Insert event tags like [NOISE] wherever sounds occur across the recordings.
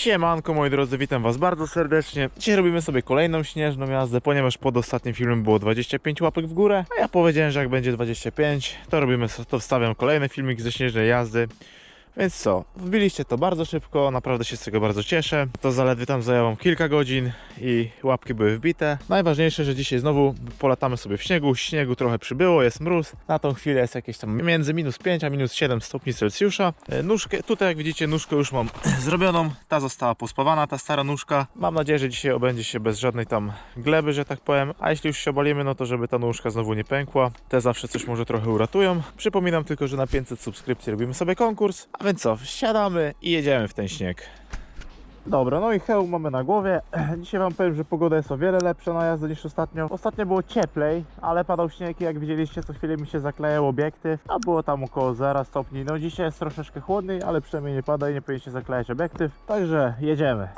Siemanko moi drodzy, witam was bardzo serdecznie. Dzisiaj robimy sobie kolejną śnieżną jazdę, ponieważ pod ostatnim filmem było 25 łapek w górę, a ja powiedziałem, że jak będzie 25, to robimy, to wstawiam kolejny filmik ze śnieżnej jazdy. Więc co, wbiliście to bardzo szybko, naprawdę się z tego bardzo cieszę. To zaledwie tam zajęło kilka godzin i łapki były wbite. Najważniejsze, że dzisiaj znowu polatamy sobie w śniegu. Śniegu trochę przybyło, jest mróz. Na tą chwilę jest jakieś tam między minus 5 a minus 7 stopni Celsjusza. E, Nóżkę, tutaj jak widzicie nóżkę już mam [CLEARS THROAT] zrobioną. Ta została pospawana, ta stara nóżka. Mam nadzieję, że dzisiaj obędzie się bez żadnej tam gleby, że tak powiem. A jeśli już się obalimy, no to żeby ta nóżka znowu nie pękła. Te zawsze coś może trochę uratują. Przypominam tylko, że na 500 subskrypcji robimy sobie konkurs. A więc co, wsiadamy i jedziemy w ten śnieg. Dobra, no i hełm mamy na głowie. [CLEARS THROAT] Dzisiaj wam powiem, że pogoda jest o wiele lepsza na jazdę niż ostatnio. Ostatnio było cieplej, ale padał śnieg i jak widzieliście, co chwilę mi się zaklejał obiektyw, a było tam około 0 stopni. No dzisiaj jest troszeczkę chłodniej, ale przynajmniej nie pada i nie powinien się zaklejać obiektyw. Także jedziemy.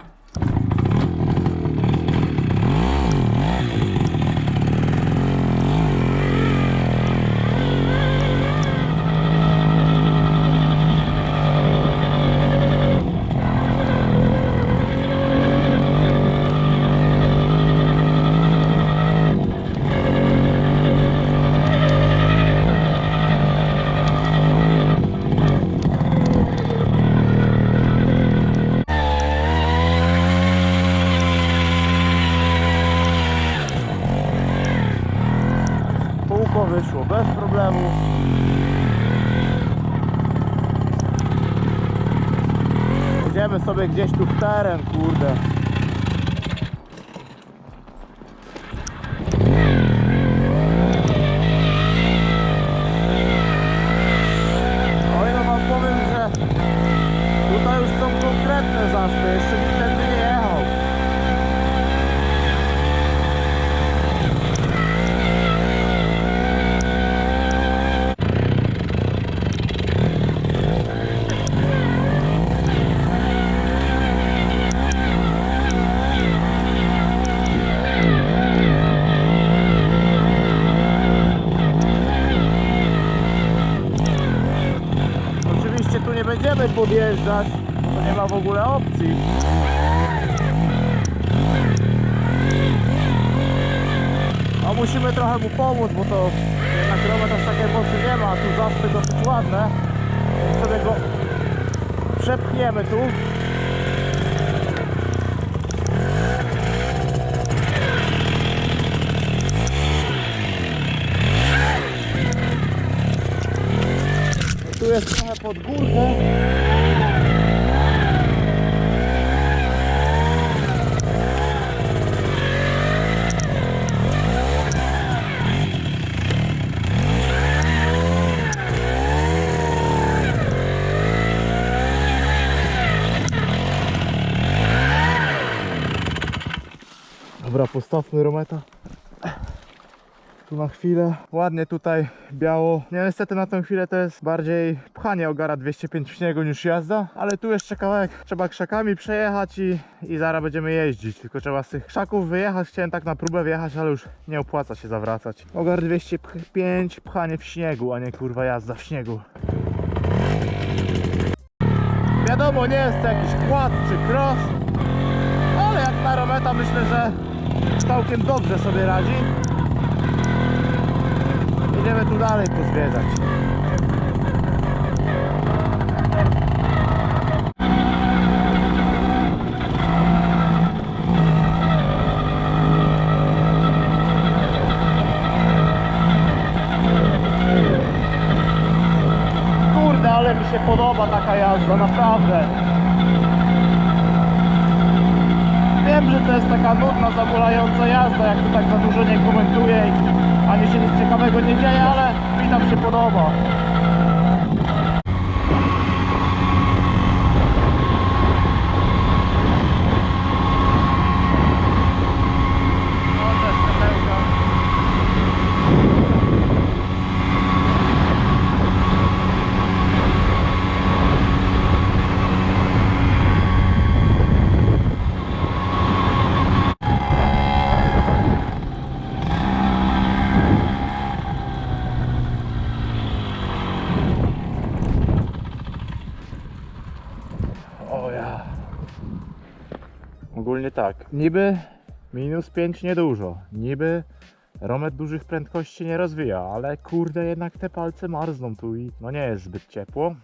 Wyszło bez problemu. Idziemy sobie gdzieś tu w teren, kurde. Oj, no wam powiem, że tutaj już są konkretne zaspy, jeszcze nikt tędy nie jechał. Oczywiście tu nie będziemy podjeżdżać, to nie ma w ogóle opcji. A musimy trochę mu pomóc, bo to rower aż takiej mocy nie ma, a tu zaspy dosyć ładne. Więc sobie go przepchniemy tu. Jest trochę pod górkę. Dobra, postawmy Rometa tu na chwilę. Ładnie tutaj biało. Nie, niestety na tę chwilę to jest bardziej pchanie ogara 205 w śniegu niż jazda, ale tu jeszcze kawałek trzeba krzakami przejechać i, i zaraz będziemy jeździć. Tylko trzeba z tych krzaków wyjechać. Chciałem tak na próbę wjechać, ale już nie opłaca się zawracać. Ogar 205 pchanie w śniegu, a nie kurwa jazda w śniegu. Wiadomo, nie jest to jakiś kład czy cross, ale jak na Rometa myślę, że całkiem dobrze sobie radzi. Idziemy tu dalej pozwiedzać. Kurde, ale mi się podoba taka jazda, naprawdę. Wiem, że to jest taka nudna, zamulająca jazda, jak tu tak za dużo nie komentuję ani się nic ciekawego nie dzieje, ale mi tam się podoba. Ogólnie tak, niby minus 5 niedużo, niby Romet dużych prędkości nie rozwija, ale kurde jednak te palce marzną tu i no nie jest zbyt ciepło.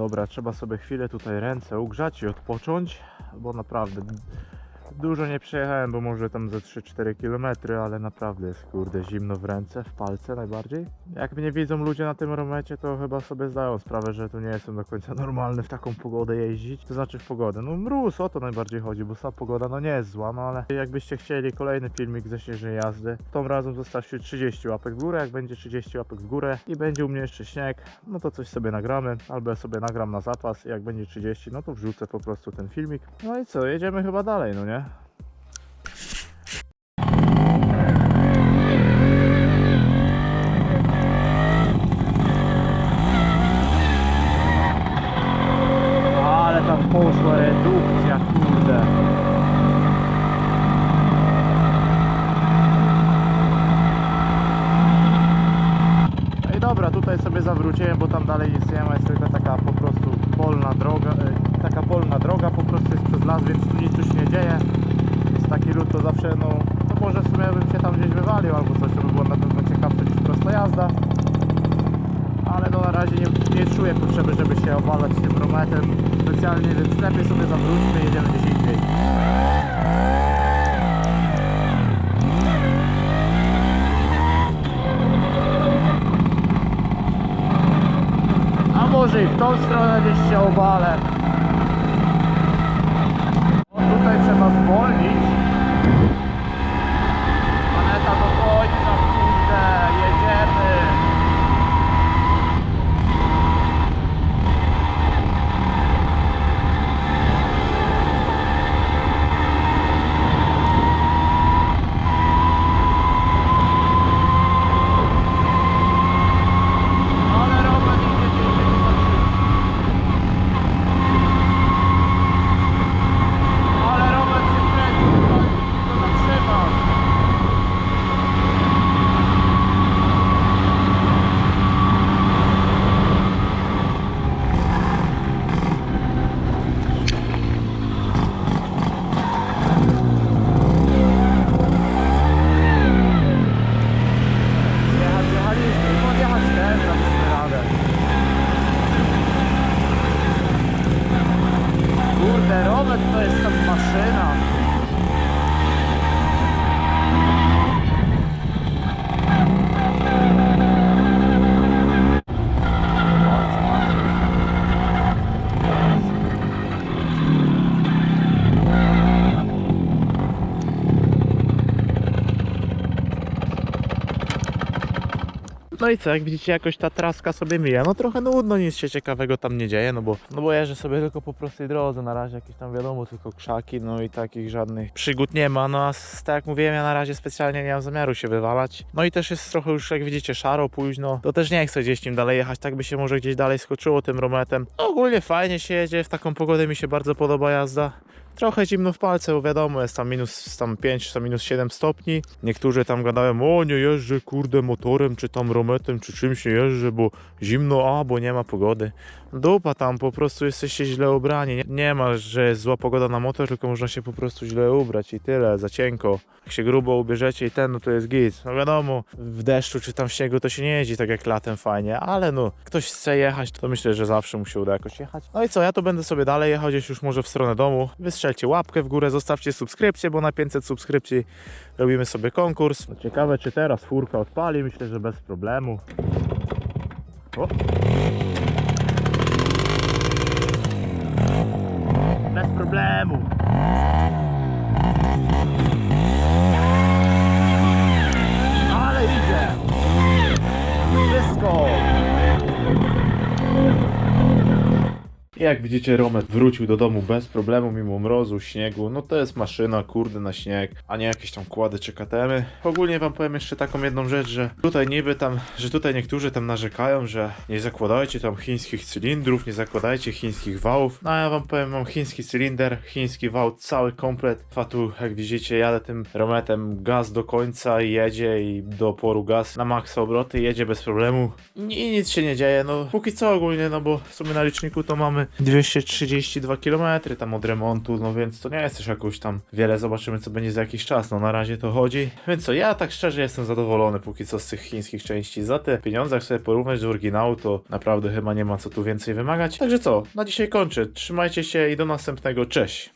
Dobra, trzeba sobie chwilę tutaj ręce ugrzać i odpocząć, bo naprawdę dużo nie przejechałem, bo może tam ze 3-4 km, ale naprawdę jest kurde zimno w ręce, w palce najbardziej. Jak mnie widzą ludzie na tym romecie, to chyba sobie zdają sprawę, że to nie jestem do końca [LAUGHS] normalny w taką pogodę jeździć, to znaczy w pogodę. No mróz, o to najbardziej chodzi, bo sama pogoda no nie jest zła, no ale jakbyście chcieli kolejny filmik ze śnieżnej jazdy, tą razem zostawcie 30 łapek w górę, jak będzie 30 łapek w górę i będzie u mnie jeszcze śnieg, no to coś sobie nagramy, albo ja sobie nagram na zapas, jak będzie 30, no to wrzucę po prostu ten filmik. No i co, jedziemy chyba dalej, no nie? Ale tam poszła redukcja, kurde. No i dobra, zawróciłem, bo tam dalej nic nie jest tylko taka po prostu polna droga, e, taka polna droga po prostu jest przez las, więc tu nic już nie dzieje. Jest taki lód, to zawsze, no, to może w sumie bym się tam gdzieś wywalił albo coś, to by było na pewno ciekawsze niż prosta jazda. Ale no na razie nie, nie czuję potrzeby, żeby się obalać tym rometem specjalnie, więc lepiej sobie zawróćmy i jedziemy gdzieś indziej. A może i w tą stronę gdzieś się obalę. O, tutaj trzeba zwolnić. Planeta do końca, kurde, jedziemy. Ale Robert idzie gdzieś nie zatrzyma. Ale Robert się kręci, to zatrzymał. Jechać, jechaliśmy, i podjechać też, damy radę. Kurde, Robert to jest tam maszyna. No i co, jak widzicie jakoś ta traska sobie mija, no trochę nudno, nic się ciekawego tam nie dzieje, no bo, no bo jeżdżę sobie tylko po prostej drodze, na razie jakieś tam wiadomo, tylko krzaki, no i takich żadnych przygód nie ma, no a s- tak jak mówiłem, ja na razie specjalnie nie mam zamiaru się wywalać, no i też jest trochę już jak widzicie szaro, późno, to też nie chcę gdzieś nim dalej jechać, tak by się może gdzieś dalej skoczyło tym rometem, no, ogólnie fajnie się jedzie, w taką pogodę mi się bardzo podoba jazda, Trochę zimno w palce, bo wiadomo, jest tam minus tam 5 czy tam minus 7 stopni. Niektórzy tam gadają, o nie jeżdżę kurde motorem, czy tam rometem, czy czymś nie jeżdżę, bo zimno, a bo nie ma pogody. Dupa tam, po prostu jesteście źle ubrani. Nie, nie ma, że jest zła pogoda na motor, tylko można się po prostu źle ubrać i tyle, za cienko. Jak się grubo ubierzecie i ten, no to jest git. No wiadomo, w deszczu czy tam w śniegu to się nie jeździ tak jak latem fajnie, ale no, ktoś chce jechać, to myślę, że zawsze mu się uda jakoś jechać. No i co, ja to będę sobie dalej jechał gdzieś już może w stronę domu. Wystrzelcie łapkę w górę, zostawcie subskrypcję, bo na 500 subskrypcji robimy sobie konkurs. Ciekawe, czy teraz furka odpali, myślę, że bez problemu. O. Bez problemu. Ale idzie. Wszystko. I jak widzicie, Romet wrócił do domu bez problemu, mimo mrozu, śniegu. No to jest maszyna, kurde, na śnieg, a nie jakieś tam kłady czy KTM-y. Ogólnie wam powiem jeszcze taką jedną rzecz, że tutaj niby tam, że tutaj niektórzy tam narzekają, że nie zakładajcie tam chińskich cylindrów, nie zakładajcie chińskich wałów. No a ja wam powiem, mam chiński cylinder, chiński wał, cały komplet. Fatu, jak widzicie, jadę tym Rometem gaz do końca i jedzie i do oporu gaz na maksa obroty, jedzie bez problemu. I nic się nie dzieje, no póki co ogólnie, no bo w sumie na liczniku to mamy 232 km tam od remontu, no więc to nie jest też jakoś tam wiele, zobaczymy co będzie za jakiś czas, no na razie to chodzi. Więc co, ja tak szczerze jestem zadowolony póki co z tych chińskich części. Za te pieniądze, jak sobie porównać do oryginału, to naprawdę chyba nie ma co tu więcej wymagać. Także co, na dzisiaj kończę. Trzymajcie się i do następnego. Cześć!